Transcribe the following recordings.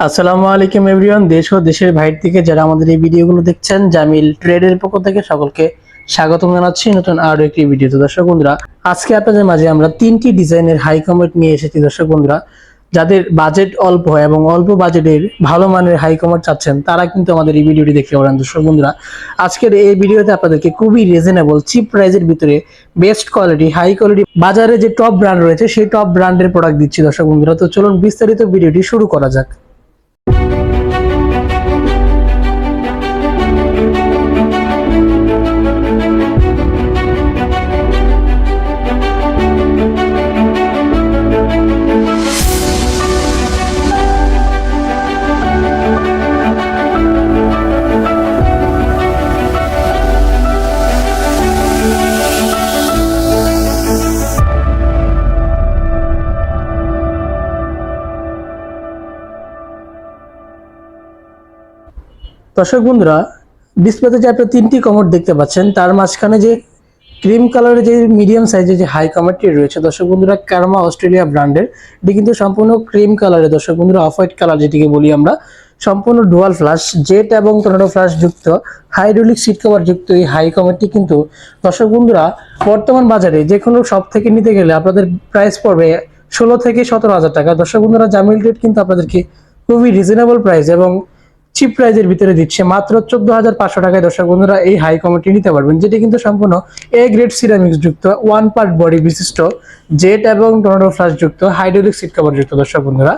আসসালামু আলাইকুম এভরিওয়ান, দেশ ও দেশের বাইরে থেকে যারা আমাদের এই ভিডিওগুলো দেখছেন, জামিল ট্রেডের পক্ষ থেকে সকলকে স্বাগতম জানাচ্ছি নতুন আরও একটি ভিডিওতে। দর্শক বন্ধুরা, আজকে আপনাদের মাঝে আমরা তিনটি ডিজাইনের হাই কমেট নিয়ে এসেছি। দর্শক বন্ধুরা, যাদের বাজেট অল্প হয় এবং অল্প বাজেটের ভালো মানের হাই কমার চাচ্ছেন, তারা কিন্তু আমাদের এই ভিডিওটি দেখতে পারেন দর্শক বন্ধুরা, আজকের এই ভিডিওতে আপনাদেরকে খুবই রিজনেবল চিপ প্রাইজের ভিতরে বেস্ট কোয়ালিটি হাই কোয়ালিটি বাজারে যে টপ ব্র্যান্ড রয়েছে, সেই টপ ব্র্যান্ডের প্রোডাক্ট দিচ্ছি। দর্শক বন্ধুরা, তো চলুন বিস্তারিত ভিডিওটি শুরু করা যাক। দর্শক বন্ধুরা, ডিসপ্লেতে যে আপনারা তিনটি কমোড দেখতে পাচ্ছেন, তার মাঝখানে যে ক্রিম কালারের যে মিডিয়াম সাইজের যে হাই কমেটটি রয়েছে, দর্শক বন্ধুরা কারমা অস্ট্রেলিয়া ব্র্যান্ডের, এটি কিন্তু সম্পূর্ণ ক্রিম কালারের। দর্শক বন্ধুরা অফ হোয়াইট কালার যেটিকে বলি আমরা, সম্পূর্ণ ডুয়াল ফ্লাশ জেট এবং টর্নেডো ফ্লাশ যুক্ত, হাইড্রোলিক সিট কভার যুক্ত এই হাই কমেটটি কিন্তু, দর্শক বন্ধুরা, বর্তমান বাজারে যে কোনো সব থেকে নিতে গেলে আপনাদের প্রাইস পড়বে ষোলো থেকে সতেরো হাজার টাকা। দর্শক বন্ধুরা, জামিল রেট কিন্তু আপনাদেরকে খুবই রিজনেবল প্রাইস এবং চিপ প্রাইজের ভিতরে দিচ্ছে। মাত্র চোদ্দ হাজার পাঁচশো টাকায় দর্শক বন্ধুরা এই হাই কমেটি নিতে পারবেন, যেটি কিন্তু সম্পূর্ণ এ গ্রেড সিরামিক্স যুক্ত ওয়ান পার্ট বডি বিশিষ্ট জেট এবং টর্নেডো ফ্লাশ যুক্ত হাইড্রোলিক সিট কভার যুক্ত দর্শক বন্ধুরা।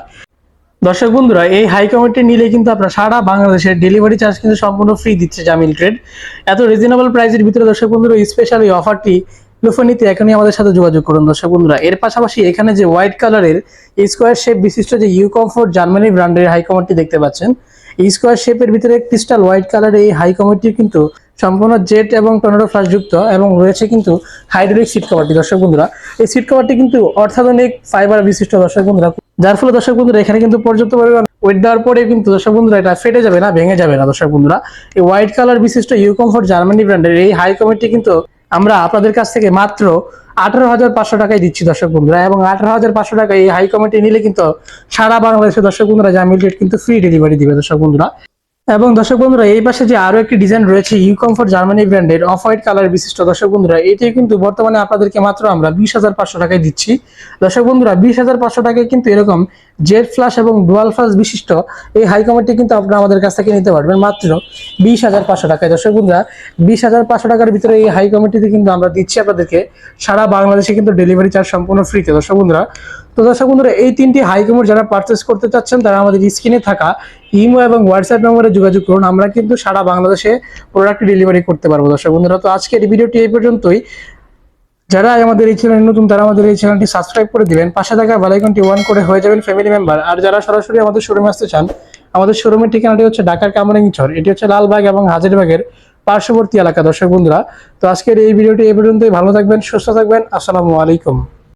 দর্শক বন্ধুরা, এই হাই কমিটি নিলে কিন্তু আপনার সারা বাংলাদেশের ডেলিভারি চার্জ কিন্তু সম্পূর্ণ ফ্রি দিচ্ছে জামিল ট্রেড এত রিজনেবল প্রাইসের ভিতরে দর্শক বন্ধুরা স্পেশাল এই অফারটি লুফে নিতে এখনই আমাদের সাথে যোগাযোগ করুন, দর্শক বন্ধুরা। এর পাশাপাশি এখানে যে হোয়াইট কালারের স্কোয়ার শেপ বিশিষ্ট যে ইউ কমফোর্ট জার্মানি ব্র্যান্ডের হাই কমেন্টটি দেখতে পাচ্ছেন স্কোয়ার শেপের ভিতরে ক্রিস্টাল হোয়াইট কালারের এই হাই কমেন্টটি কিন্তু সম্পূর্ণ জেট এবং টর্নেডো ফ্লাশ যুক্ত এবং রয়েছে কিন্তু হাইড্রোলিক সিট কভারটি দর্শক বন্ধুরা। এই সিট কভারটি কিন্তু অর্থাধুনিক ফাইবার বিশিষ্ট, দর্শক বন্ধুরা। যার ফলে, দর্শক বন্ধুরা, এখানে কিন্তু পর্যাপ্ত পরিমাণ ওয়েট দেওয়ার পরে কিন্তু, দর্শক বন্ধুরা, এটা ফেটে যাবে না, ভেঙে যাবে না, দর্শক বন্ধুরা। এই হোয়াইট কালার বিশিষ্ট ইউ কমফোর্ট জার্মানি ব্র্যান্ডের এই হাই কমেন্টটি কিন্তু আমরা আপনাদের কাছ থেকে মাত্র আঠারো হাজার পাঁচশো টাকায় দিচ্ছি দর্শক বন্ধুরা, এবং আঠারো হাজার পাঁচশো টাকায় এই হাই কমিটি নিলে কিন্তু সারা বাংলাদেশের দর্শক বন্ধুরা জামিল রেট কিন্তু ফ্রি ডেলিভারি দিবে দর্শক বন্ধুরা। এবং দর্শক বন্ধুরা, এই পাশে যে আরও একটি ডিজাইন রয়েছে ইউ কমফোর্ট জার্মানি ব্র্যান্ডের অফ হোয়াইট কালার বিশিষ্ট দর্শক বন্ধুরা এটি কিন্তু বর্তমানে আপনাদেরকে মাত্র আমরা বিশ হাজার পাঁচশো টাকায় দিচ্ছি। দর্শক বন্ধুরা, বিশ হাজার পাঁচশো টাকায় কিন্তু এরকম জেড ফ্লাশ এবং ডুয়াল ফ্লাশ বিশিষ্ট এই হাই কমেন্টটি কিন্তু আপনারা আমাদের কাছ থেকে নিতে পারবেন মাত্র বিশ হাজার পাঁচশো টাকায়। দর্শক বন্ধুরা, বিশ হাজার পাঁচশো টাকার ভিতরে এই হাই কমেন্টটিতে কিন্তু আমরা দিচ্ছি আপনাদেরকে, সারা বাংলাদেশে কিন্তু ডেলিভারি চার্জ সম্পূর্ণ ফ্রিতে দর্শক বন্ধুরা তো দর্শক বন্ধুরা, এই তিনটি হাই কমেন্ট যারা পারচেস করতে চাচ্ছেন, তারা আমাদের স্ক্রিনে থাকা ইমো এবং হোয়াটসঅ্যাপ নম্বরে যোগাযোগ করুন। আমরা কিন্তু সারা বাংলাদেশে প্রোডাক্ট ডেলিভারি করতে পারব। দর্শক বন্ধুরা, তো আজকের ভিডিওটি এই পর্যন্তই। যারা আমাদের এই চ্যানেল নতুন, তারা আমাদের এই চ্যানেলটি সাবস্ক্রাইব করে দিবেন। পাশে থাকা বেলাইকনটি ওয়ান করে হয়ে যাবেন ফ্যামিলি মেম্বার আর যারা সরাসরি আমাদের শোরুমে আসতে চান, আমাদের শোরুমের ঠিকানাটি হচ্ছে ঢাকার কামরাঙ্গিচর এটি হচ্ছে লালবাগ এবং হাজারবাগের পার্শ্ববর্তী এলাকা। দর্শক বন্ধুরা, তো আজকের এই ভিডিওটি এই পর্যন্তই। ভালো থাকবেন, সুস্থ থাকবেন। আসসালামু আলাইকুম।